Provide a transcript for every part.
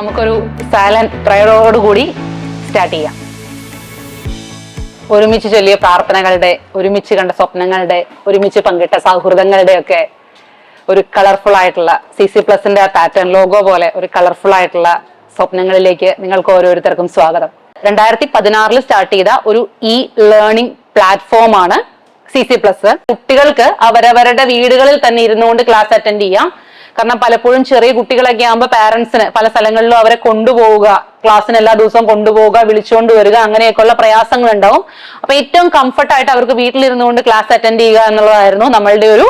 നമുക്കൊരു silent പ്രയറോടുകൂടി start ചെയ്യാം. ഒരുമിച്ച് ചൊല്ലിയ പ്രാർത്ഥനകളുടെ ഒരുമിച്ച് കണ്ട സ്വപ്നങ്ങളുടെ ഒരുമിച്ച് പങ്കിട്ട സൗഹൃദങ്ങളുടെ ഒക്കെ ഒരു കളർഫുൾ ആയിട്ടുള്ള സി സി പ്ലസിന്റെ പാറ്റേൺ ലോഗോ പോലെ ഒരു കളർഫുൾ ആയിട്ടുള്ള സ്വപ്നങ്ങളിലേക്ക് നിങ്ങൾക്ക് ഓരോരുത്തർക്കും സ്വാഗതം. രണ്ടായിരത്തി പതിനാറിൽ സ്റ്റാർട്ട് ചെയ്ത ഒരു ഇ ലേണിംഗ് പ്ലാറ്റ്ഫോം ആണ് സി സി പ്ലസ് കുട്ടികൾക്ക് അവരവരുടെ വീടുകളിൽ തന്നെ ഇരുന്നുകൊണ്ട് ക്ലാസ് അറ്റൻഡ് ചെയ്യാം. കാരണം പലപ്പോഴും ചെറിയ കുട്ടികളൊക്കെ ആകുമ്പോൾ പാരന്റ്സിന് പല സ്ഥലങ്ങളിലും അവരെ കൊണ്ടുപോവുക ക്ലാസ്സിന് എല്ലാ ദിവസവും കൊണ്ടുപോവുക വിളിച്ചുകൊണ്ട് വരിക അങ്ങനെയൊക്കെയുള്ള പ്രയാസങ്ങൾ ഉണ്ടാവും അപ്പൊ ഏറ്റവും കംഫർട്ടായിട്ട് അവർക്ക് വീട്ടിലിരുന്നുകൊണ്ട് ക്ലാസ് അറ്റൻഡ് ചെയ്യുക എന്നുള്ളതായിരുന്നു നമ്മളുടെ ഒരു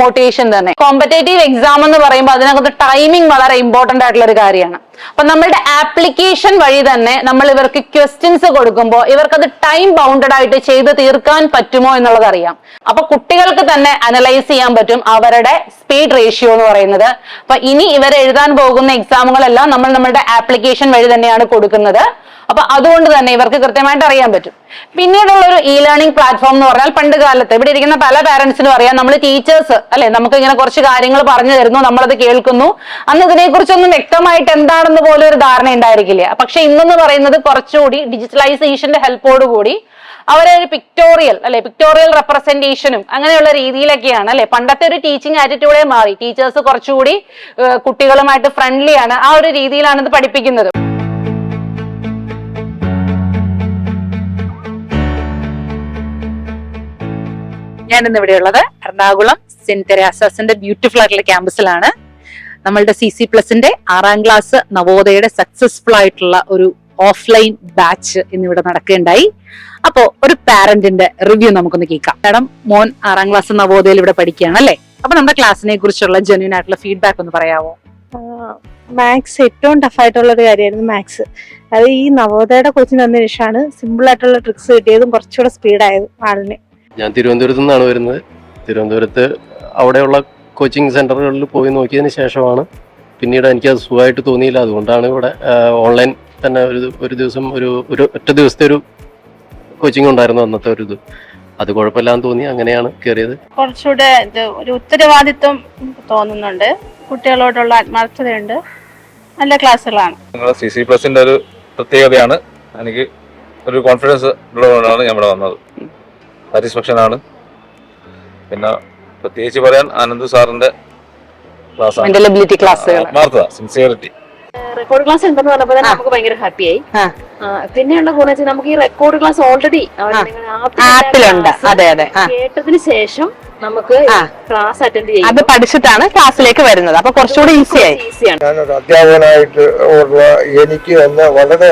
മോട്ടിവേഷൻ തന്നെ. കോമ്പറ്റേറ്റീവ് എക്സാം എന്ന് പറയുമ്പോൾ അതിനകത്ത് ടൈമിംഗ് വളരെ ഇമ്പോർട്ടന്റ് ആയിട്ടുള്ള ഒരു കാര്യമാണ്. അപ്പൊ നമ്മളുടെ ആപ്ലിക്കേഷൻ വഴി തന്നെ നമ്മൾ ഇവർക്ക് ക്വസ്റ്റ്യൻസ് കൊടുക്കുമ്പോൾ ഇവർക്ക് അത് ടൈം ബൗണ്ടഡ് ആയിട്ട് ചെയ്ത് തീർക്കാൻ പറ്റുമോ എന്നുള്ളത് അറിയാം. അപ്പൊ കുട്ടികൾക്ക് തന്നെ അനലൈസ് ചെയ്യാൻ പറ്റും അവരുടെ സ്പീഡ് റേഷ്യോ എന്ന് പറയുന്നത്. അപ്പൊ ഇനി ഇവർ എഴുതാൻ പോകുന്ന എക്സാമുകളെല്ലാം നമ്മൾ നമ്മളുടെ ആപ്ലിക്കേഷൻ വഴി തന്നെയാണ് കൊടുക്കുന്നത്. അപ്പൊ അതുകൊണ്ട് തന്നെ ഇവർക്ക് കൃത്യമായിട്ട് അറിയാൻ പറ്റും. പിന്നീടുള്ള ഒരു ഇ ലേണിംഗ് പ്ലാറ്റ്ഫോം എന്ന് പറഞ്ഞാൽ പണ്ട് കാലത്ത് ഇവിടെ ഇരിക്കുന്ന പല പാരന്റ്സിനും അറിയാം നമ്മൾ ടീച്ചേഴ്സ് അല്ലെ? നമുക്ക് ഇങ്ങനെ കുറച്ച് കാര്യങ്ങൾ പറഞ്ഞു തരുന്നു നമ്മളത് കേൾക്കുന്നു. അന്ന് ഇതിനെക്കുറിച്ചൊന്നും വ്യക്തമായിട്ട് എന്താണെന്ന് പോലും ഒരു ധാരണ ഉണ്ടായിരിക്കില്ല. പക്ഷെ ഇന്നെന്ന് പറയുന്നത് കുറച്ചുകൂടി ഡിജിറ്റലൈസേഷന്റെ ഹെൽപ്പോട് കൂടി അവരെ ഒരു പിക്ടോറിയൽ അല്ലെ? പിക്ടോറിയൽ റെപ്രസെന്റേഷനും അങ്ങനെയുള്ള രീതിയിലൊക്കെയാണ് അല്ലെ? പണ്ടത്തെ ഒരു ടീച്ചിങ് ആറ്റിറ്റ്യൂഡേ മാറി. ടീച്ചേഴ്സ് കുറച്ചുകൂടി കുട്ടികളുമായിട്ട് ഫ്രണ്ട്ലി ആണ്. ആ ഒരു രീതിയിലാണ് ഇത് പഠിപ്പിക്കുന്നത്. ഞാൻ ഇന്ന് ഇവിടെ ഉള്ളത് എറണാകുളം സെന്റ് തെരാസാസിന്റെ ബ്യൂട്ടിഫുൾ ആയിട്ടുള്ള ക്യാമ്പസിലാണ്. നമ്മളുടെ സി സി പ്ലസിന്റെ ആറാം ക്ലാസ് നവോദയയുടെ സക്സസ്ഫുൾ ആയിട്ടുള്ള ഒരു ഓഫ്ലൈൻ ബാച്ച് ഇന്നിവിടെ നടക്കുകയുണ്ടായി. അപ്പോ ഒരു പാരന്റിന്റെ റിവ്യൂ നമുക്കൊന്ന് കേൾക്കാം. മാഡം മോൻ ആറാം ക്ലാസ് നവോദയയിൽ ഇവിടെ പഠിക്കുകയാണ് അല്ലേ? അപ്പൊ നമ്മുടെ ക്ലാസ്സിനെ കുറിച്ചുള്ള ജെന്യൂൻ ആയിട്ടുള്ള ഫീഡ്ബാക്ക് ഒന്ന് പറയാമോ മാത്സ് ഏറ്റവും ടഫ് ആയിട്ടുള്ള ഒരു കാര്യമായിരുന്നു മാത്സ് അത് ഈ നവോദയയുടെ കോച്ചിങ് വന്ന ശേഷമാണ് സിമ്പിൾ ആയിട്ടുള്ള ട്രിക്സ് കിട്ടിയതും കുറച്ചുകൂടെ സ്പീഡായത് ആളിന്. ഞാൻ തിരുവനന്തപുരത്ത് നിന്നാണ് വരുന്നത്. തിരുവനന്തപുരത്ത് അവിടെയുള്ള കോച്ചിങ് സെന്ററുകളിൽ പോയി നോക്കിയതിന് ശേഷമാണ് പിന്നീട് എനിക്കത് സുഖമായിട്ട് തോന്നിയില്ല. അതുകൊണ്ടാണ് ഇവിടെ ഓൺലൈൻ തന്നെ ഒരു ഒരു ദിവസം ഒരു ഒരു ഒറ്റ ദിവസത്തെ ഒരു കോച്ചിങ് ഉണ്ടായിരുന്നു അന്നത്തെ ഒരു ഇത്. അത് കുഴപ്പമില്ലാന്ന് തോന്നി അങ്ങനെയാണ് കയറിയത്. കുറച്ചുകൂടെ ഇത് ഒരു ഉത്തരവാദിത്വം തോന്നുന്നുണ്ട്. കുട്ടികളോടുള്ള ആത്മാർത്ഥതയുണ്ട്. നല്ല ക്ലാസ്സുകളാണ്. സി സി പ്ലസിന്റെ ഒരു പ്രത്യേകതയാണ്. എനിക്ക് ഒരു കോൺഫിഡൻസ് ഉള്ളതുകൊണ്ടാണ് ഞാൻ ഇവിടെ വന്നത്. സാറ്റിസ്ഫാക്ഷൻ ആണ് പിന്നെ പ്രത്യേകിച്ച് പറയാൻ ആനന്ദ് സാറിന്റെ ക്ലാസ് ആണ്. മെന്റൽ എബിലിറ്റി ക്ലാസ്സുകൾ ആത്മാർത്ഥത സിൻസിയറിറ്റി റെക്കോർഡ് ക്ലാസ് ഉണ്ടെന്ന് പറഞ്ഞപ്പോൾ തന്നെ. നമുക്ക് ഭയങ്കര ഹാപ്പിയായി ആ. പിന്നെയുള്ള ഗുണം വെച്ചാൽ നമുക്ക് ഈ റെക്കോർഡ് ക്ലാസ് ഓൾറെഡി ആപ്പിലുണ്ട്. അതെ അതെ. കേട്ടതിന് ശേഷം നമുക്ക് ക്ലാസ് അറ്റൻഡ് ചെയ്യാം അത് പഠിച്ചിട്ടാണ് ക്ലാസ്സിലേക്ക് വരുന്നത്. അപ്പൊ കുറച്ചുകൂടി ഈസിയായി ഈസിയാണ് അധ്യാപകനായിട്ട് എനിക്ക് തന്നെ വളരെ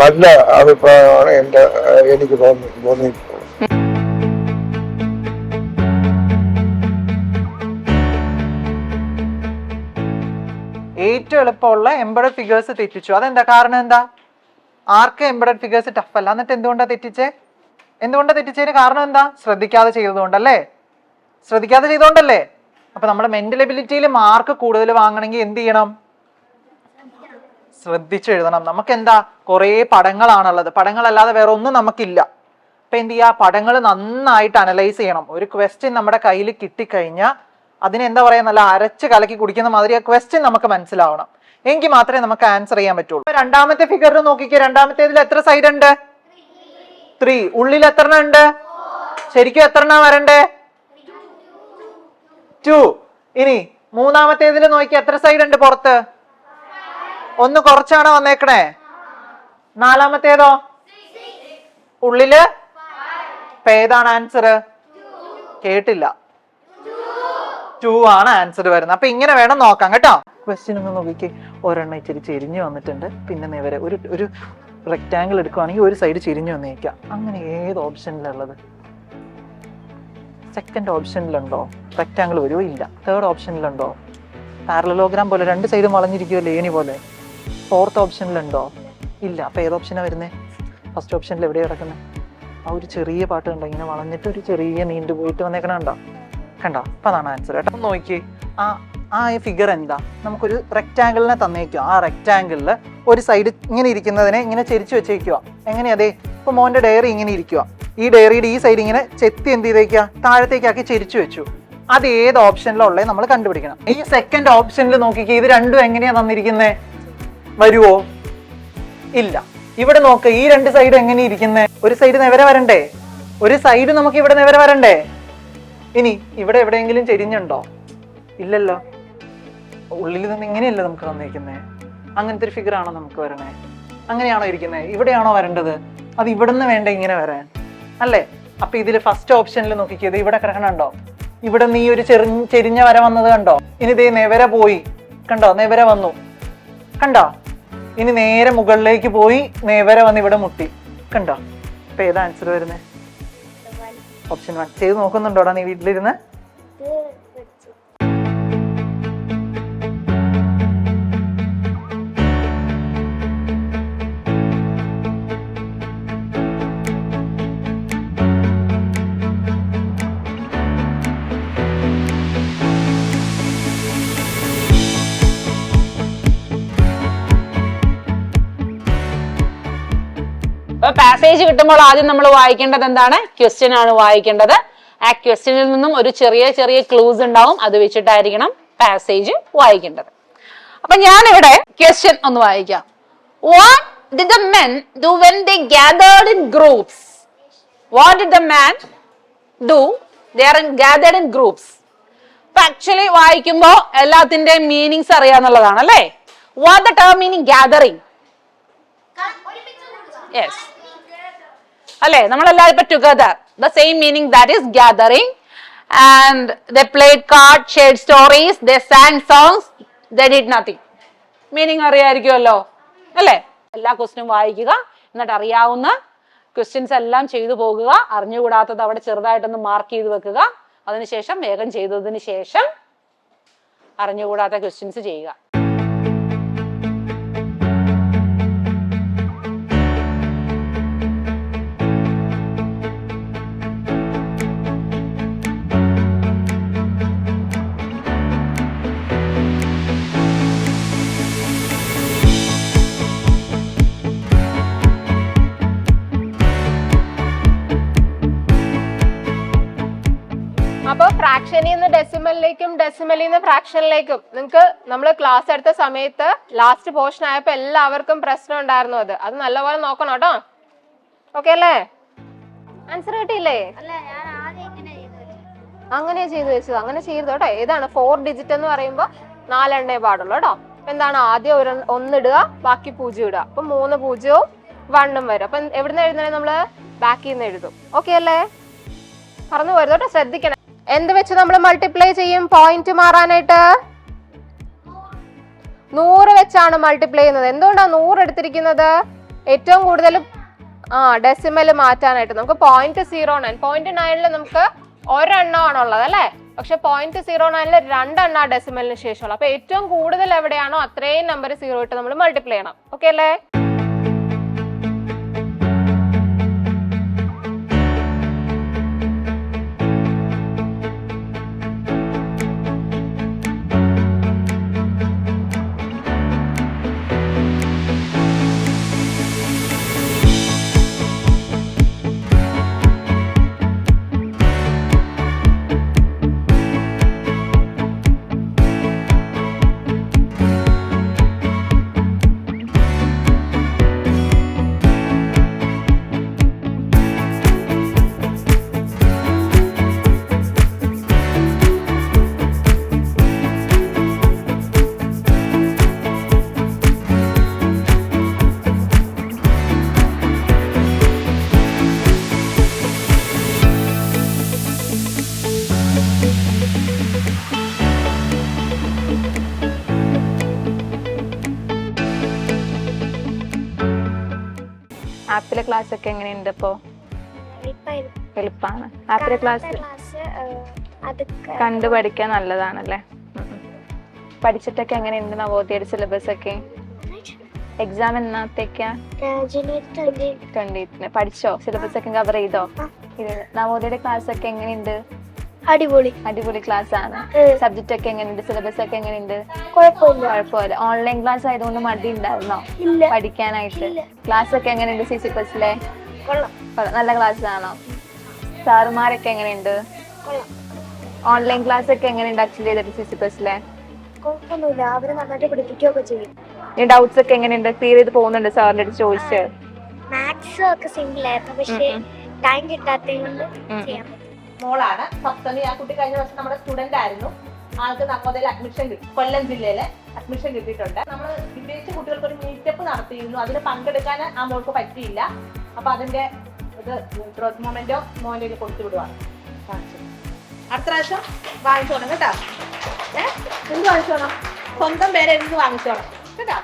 നല്ല അഭിപ്രായമാണ് എന്റെ എനിക്ക് തോന്നി തോന്നിയിട്ടുള്ളത് ഏറ്റവും എളുപ്പമുള്ള എംബഡഡ് ഫിഗേഴ്സ് തെറ്റിച്ചു. അതെന്താ? കാരണം എന്താ? ആർക്ക് എംബഡഡ് ഫിഗേഴ്സ് ടഫ് അല്ല? എന്നിട്ട് എന്തുകൊണ്ടാണ് തെറ്റിച്ചേ? എന്തുകൊണ്ടാണ് തെറ്റിച്ചതിന് കാരണം എന്താ? ശ്രദ്ധിക്കാതെ ചെയ്തതുകൊണ്ടല്ലേ? ശ്രദ്ധിക്കാതെ ചെയ്തുകൊണ്ടല്ലേ അപ്പൊ നമ്മുടെ മെന്റൽ എബിലിറ്റിയിൽ മാർക്ക് കൂടുതൽ വാങ്ങണമെങ്കിൽ എന്ത് ചെയ്യണം? ശ്രദ്ധിച്ചെഴുതണം. നമുക്ക് എന്താ കുറേ പടങ്ങളാണുള്ളത്. പടങ്ങളല്ലാതെ വേറെ ഒന്നും നമുക്കില്ല. അപ്പൊ എന്ത് ചെയ്യുക പടങ്ങൾ നന്നായിട്ട് അനലൈസ് ചെയ്യണം. ഒരു ക്വസ്റ്റ്യൻ നമ്മുടെ കയ്യിൽ കിട്ടിക്കഴിഞ്ഞാൽ അതിനെ എന്താ പറയാ? നല്ല അരച്ച് കലക്കി കുടിക്കുന്ന മാതിരി ആ ക്വസ്റ്റ്യൻ നമുക്ക് മനസ്സിലാവണം. എങ്കിൽ മാത്രമേ നമുക്ക് ആൻസർ ചെയ്യാൻ പറ്റുള്ളൂ. രണ്ടാമത്തെ ഫിഗർ നോക്കിക്കേ. രണ്ടാമത്തേതിൽ എത്ര സൈഡ് ഉണ്ട്? ത്രീ ഉള്ളിൽ എത്ര ഉണ്ട്? ശരിക്കും എത്ര എണ്ണം വരണ്ടേ? ടു ഇനി മൂന്നാമത്തേതിൽ നോക്കി എത്ര സൈഡ് ഉണ്ട് പുറത്ത്? ഒന്ന് കുറച്ചാണ് വന്നേക്കണേ? നാലാമത്തേതോ? ഉള്ളിൽ? ഇപ്പൊ ഏതാണ് ആൻസർ കേട്ടില്ല. ടു ആണ് ആൻസർ വരുന്നത്. അപ്പൊ ഇങ്ങനെ വേണം നോക്കാം കേട്ടോ. ക്വസ്റ്റ്യൻ ഒന്ന് നോക്കിക്കേ. ഒരെണ്ണം ഇച്ചിരി ചെരിഞ്ഞു വന്നിട്ടുണ്ട്. പിന്നെ നേരെ ഒരു ഒരു റെക്റ്റാങ്കിൾ എടുക്കുവാണെങ്കിൽ ഒരു സൈഡ് ചെരിഞ്ഞു വന്നേക്കാം. അങ്ങനെ ഏത് ഓപ്ഷനിലുള്ളത് സെക്കൻഡ് ഓപ്ഷനിലുണ്ടോ റെക്റ്റാങ്കിൾ വരുമോ ഇല്ല. തേർഡ് ഓപ്ഷനിലുണ്ടോ പാരലോഗ്രാം പോലെ രണ്ട് സൈഡും വളഞ്ഞിരിക്കുമല്ലോ ഏനി പോലെ. ഫോർത്ത് ഓപ്ഷനിലുണ്ടോ ഇല്ല. അപ്പോൾ ഏത് ഓപ്ഷനാണ് വരുന്നത് ഫസ്റ്റ് ഓപ്ഷനിൽ എവിടെ കിടക്കുന്നത് ആ ഒരു ചെറിയ പാട്ട് കണ്ടോ? ഇങ്ങനെ വളഞ്ഞിട്ട് ഒരു ചെറിയ നീണ്ടു പോയിട്ട് വന്നേക്കണ കണ്ടോ? കണ്ടോ? അപ്പം അതാണ് ആൻസർ കേട്ടോ. നോക്കിയേ. ആ ആ ഫിഗർ എന്താ? നമുക്കൊരു റെക്റ്റാങ്കിളിനെ തന്നേക്കുക ആ റെക്റ്റാങ്കിളിൽ ഒരു സൈഡ് ഇങ്ങനെ ഇരിക്കുന്നതിനെ ഇങ്ങനെ ചെരിച്ചു വെച്ചേക്കുക എങ്ങനെയാ അതെ ഇപ്പൊ മോന്റെ ഡയറി ഇങ്ങനെ ഇരിക്കുക ഈ ഡയറിയുടെ ഈ സൈഡ് ഇങ്ങനെ ചെത്തി എന്ത് ചെയ്തേക്കുക താഴത്തേക്കാക്കി ചെരിച്ചു വെച്ചു. അത് ഏത് ഓപ്ഷനിലുള്ളത് നമ്മൾ കണ്ടുപിടിക്കണം. ഈ സെക്കൻഡ് ഓപ്ഷനിൽ നോക്കിക്കുക ഇത് രണ്ടും എങ്ങനെയാ തന്നിരിക്കുന്നേ? വരുവോ? ഇല്ല. ഇവിടെ നോക്ക് ഈ രണ്ട് സൈഡ് എങ്ങനെ ഇരിക്കുന്നത് ഒരു സൈഡ് നെവരെ വരണ്ടേ? ഒരു സൈഡ് നമുക്ക് ഇവിടെ നെവരെ വരണ്ടേ? ഇനി ഇവിടെ എവിടെയെങ്കിലും ചെരിഞ്ഞുണ്ടോ? ഇല്ലല്ലോ. ഉള്ളിൽ നിന്ന് ഇങ്ങനെയല്ലേ നമുക്ക് തന്നിരിക്കുന്നേ അങ്ങനത്തെ ഒരു ഫിഗർ ആണോ നമുക്ക് വരണേ? അങ്ങനെയാണോ ഇരിക്കുന്നത് ഇവിടെയാണോ വരേണ്ടത്? അത് ഇവിടെ നിന്ന് വേണ്ട ഇങ്ങനെ വരാൻ? അല്ലേ? അപ്പൊ ഇതിൽ ഫസ്റ്റ് ഓപ്ഷനിൽ നോക്കിക്കത് ഇവിടെ കിടക്കണുണ്ടോ? ഇവിടെ നീ ഒരു ചെറി ചെരിഞ്ഞ വര വന്നത് കണ്ടോ? ഇനി ദേ നെവര പോയി. കണ്ടോ? നെവര വന്നു. കണ്ടോ? ഇനി നേരെ മുകളിലേക്ക് പോയി നേവരെ വന്ന് ഇവിടെ മുട്ടി. കണ്ടോ? അപ്പൊ ഏതാ ആൻസർ വരുന്നത് ഓപ്ഷൻ വൺ ചെയ്ത് നോക്കുന്നുണ്ടോടാ നീ വീട്ടിലിരുന്ന്? പാസേജ് കിട്ടുമ്പോൾ ആദ്യം നമ്മൾ വായിക്കേണ്ടത് എന്താണ്? ക്വസ്റ്റ്യൻ ആണ് വായിക്കേണ്ടത്. ആ ക്വസ്റ്റ്യനിൽ നിന്നും ഒരു ചെറിയ ചെറിയ ക്ലൂസ് ഉണ്ടാവും. അത് വെച്ചിട്ടായിരിക്കണം പാസേജ് വായിക്കേണ്ടത്. അപ്പൊ ഞാനിവിടെ ക്വസ്റ്റ്യൻ ഒന്ന് വായിക്കാം. What did the men do when they gathered in groups? What did the man do? They are in, gathered in groups. അപ്പൊ ആക്ച്വലി വായിക്കുമ്പോ എല്ലാത്തിന്റെയും മീനിങ്സ് അറിയാന്നുള്ളതാണ് അല്ലേ what the term meaning gathering yes അല്ലേ? നമ്മളെല്ലാവരും ഇപ്പൊ together the same meaning that is gathering and the played card shared stories the sang songs the did nothing meaning അറിയായിരിക്കുമല്ലോ? അല്ലേ? എല്ലാ ക്വസ്റ്റിനും വായിക്കുക എന്നിട്ട് അറിയാവുന്ന ക്വസ്റ്റ്യൻസ് എല്ലാം ചെയ്തു പോകുക അറിഞ്ഞുകൂടാത്തത് അവിടെ ചെറുതായിട്ടൊന്ന് മാർക്ക് ചെയ്ത് വെക്കുക. അതിനുശേഷം വേഗം ചെയ്തതിന് ശേഷം അറിഞ്ഞുകൂടാത്ത ക്വസ്റ്റ്യൻസ് ചെയ്യുക. ഡെസിമലിൽ നിന്ന് ഫ്രാക്ഷനിലേക്കും നിങ്ങൾക്ക് നമ്മൾ ക്ലാസ് എടുത്ത സമയത്ത് ലാസ്റ്റ് പോർഷൻ ആയപ്പോൾ എല്ലാവർക്കും പ്രശ്നം ഉണ്ടായിരുന്നു അത്. അത് നല്ലപോലെ നോക്കണം കേട്ടോ. ഓക്കെ അല്ലേ? ആൻസർ കിട്ടിയില്ലേ? അങ്ങനെ ചെയ്തു വെച്ചത്. അങ്ങനെ ചെയ്തു കേട്ടോ. ഏതാണ്? ഫോർ ഡിജിറ്റ് എന്ന് പറയുമ്പോൾ നാലെണ്ണേ പാടുള്ളൂ കേട്ടോ. എന്താണ്? ആദ്യം ഒരു ഒന്നിടുക ബാക്കി പൂജ്യം ഇടുക. അപ്പൊ മൂന്ന് പൂജ്യവും വണ്ണും വരും. അപ്പൊ എവിടുന്ന് എഴുതണേ നമ്മൾ? ബാക്കിൽ നിന്ന് എഴുതും. ഓക്കെ അല്ലേ? പറഞ്ഞു പോരുത് കേട്ടോ. ശ്രദ്ധിക്കണം. എന്ത് വെച്ച് നമ്മൾ മൾട്ടിപ്ലൈ ചെയ്യും? പോയിന്റ് മാറാനായിട്ട്? നൂറ് വെച്ചാണ് മൾട്ടിപ്ലൈ ചെയ്യുന്നത്. എന്തുകൊണ്ടാണ് നൂറ് എടുത്തിരിക്കുന്നത്? ഏറ്റവും കൂടുതൽ ആ ഡെസിമൽ മാറ്റാനായിട്ട്. നമുക്ക് പോയിന്റ് സീറോ നയൻ പോയിന്റ് നയനിൽ നമുക്ക് ഒരെണ്ണമാണ് ഉള്ളത് അല്ലേ? പക്ഷെ പോയിന്റ് സീറോ നയനിൽ രണ്ടെണ്ണ ഡെസിമലിന് ശേഷമുള്ള അപ്പൊ ഏറ്റവും കൂടുതൽ എവിടെയാണോ അത്രയും നമ്പർ സീറോ ഇട്ട് നമ്മൾ മൾട്ടിപ്ലൈ ചെയ്യണം. ഓക്കെ അല്ലേ? ആപ്പിലെ ക്ലാസ് ഒക്കെ എങ്ങനെയുണ്ട് ഇപ്പോ? എളുപ്പമാണ് ആപ്പിലെ ക്ലാസ് കണ്ടു പഠിക്കാൻ നല്ലതാണല്ലേ. പഠിച്ചിട്ടൊക്കെ എങ്ങനെയുണ്ട് നവോദയയുടെ സിലബസ് ഒക്കെ? എക്സാം എന്നാത്തേക്കാ? ട്വന്റി പഠിച്ചോ? സിലബസ് ഒക്കെ കവർ ചെയ്തോ? നവോദയയുടെ ക്ലാസ് ഒക്കെ എങ്ങനെയുണ്ട്? അടിപൊളി. അടിപൊളി ക്ലാസ് ആണ്. സബ്ജക്റ്റ് ഒക്കെ എങ്ങനെയുണ്ട്? സിലബസ് ഒക്കെ എങ്ങനെയുണ്ട്? കുഴപ്പമില്ല. ഓൺലൈൻ ക്ലാസ് ആയതുകൊണ്ട് മടി ഉണ്ടായിരുന്നോ? പഠിക്കാനായിട്ട്. ക്ലാസ് ഒക്കെ എങ്ങനെയുണ്ട് സി സി പ്ലസിലെ നല്ല ക്ലാസ് ആണോ? സാറുമാരൊക്കെ എങ്ങനെയുണ്ട്? ഓൺലൈൻ ക്ലാസ് ഒക്കെ എങ്ങനെയുണ്ട് അറ്റൻഡ് ചെയ്തിട്ട് സി സി പ്ലസിലെ കുഴപ്പമൊന്നുമില്ല. അവർ നന്നായിട്ട് പഠിപ്പിക്കുകയൊക്കെ ചെയ്യും. ഡൗട്ട്സ് ഒക്കെ എങ്ങനെയുണ്ട്? ക്ലിയർ ചെയ്ത് പോകുന്നുണ്ട് സാറിന്റെ അടുത്ത് ചോദിച്ച്? മാത്സ് ഒക്കെ സിമ്പിൾ ആയിരുന്നു. പക്ഷേ ടൈം കിട്ടാത്തത് കൊണ്ട് ചെയ്യാൻ പറ്റും മോളാണ്. സപ്തമി ആ കുട്ടി കഴിഞ്ഞ വർഷം നമ്മുടെ സ്റ്റുഡന്റ് ആയിരുന്നു. ആൾക്ക് നവോദയയിൽ അഡ്മിഷൻ കിട്ടി. കൊല്ലം ജില്ലയിലെ അഡ്മിഷൻ കിട്ടിയിട്ടുണ്ട്. നമ്മൾ വിദേശ കുട്ടികൾക്ക് ഒരു മീറ്റപ്പ് നടത്തിയിരുന്നു. അതിന് പങ്കെടുക്കാൻ ആ മോൾക്ക് പറ്റിയില്ല. അപ്പൊ അതിന്റെ ഇത് ഗ്രോത്ത് മൊമെന്റോ മോന്റെ കൊടുത്തു വിടുവാണ്. അടുത്ത പ്രാവശ്യം വാങ്ങിച്ചോണം കേട്ടോ. ഏഹ് എന്ത് വാങ്ങിച്ചോണം? സ്വന്തം പേര് എന്ത് വാങ്ങിച്ചോണം. കേട്ടോ?